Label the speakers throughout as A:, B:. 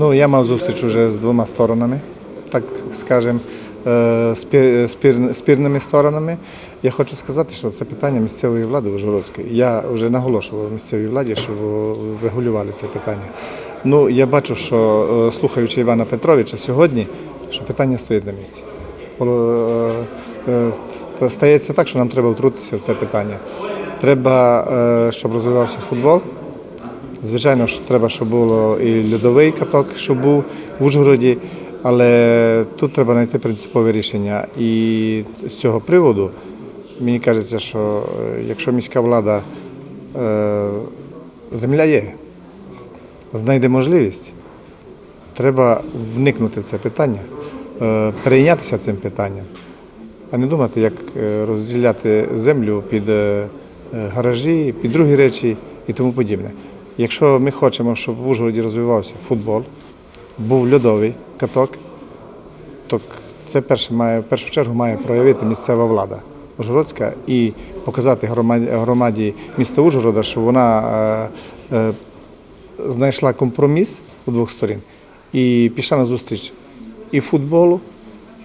A: Ну, я мав зустріч уже з двома сторонами, так скажемо, е, спір, спір, спірними сторонами. Я хочу сказати, що це питання місцевої влади Ужгородської. Я вже наголошував місцевій владі, щоб регулювали це питання. Ну, я бачу, що е, слухаючи Івана Петровича сьогодні, що питання стоїть на місці. Е, Стається так, що нам треба втрутитися в це питання. Треба, щоб розвивався футбол. Звичайно, що треба, щоб було і льодовий каток, щоб був в Ужгороді, але тут треба знайти принципове рішення. І з цього приводу мені кажеться, що е, якщо міська влада е, земля є, знайде можливість, треба вникнути в це питання, е, перейнятися цим питанням, а не думати, як розділяти землю під гаражі, під другі речі і тому подібне. Якщо ми хочемо, щоб в Ужгороді розвивався футбол, був льодовий каток, то це перше має, в першу чергу має проявити місцева влада Ужгородська і показати громаді, міста Ужгорода, що вона е, е, знайшла компроміс у двох сторін і пішла на зустріч і футболу,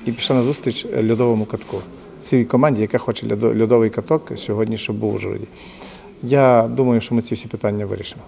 A: і пішла на зустріч льодовому катку. Цій команді, яка хоче льодовий каток сьогодні, щоб був у Ужгороді. Я думаю, що ми ці всі питання вирішимо.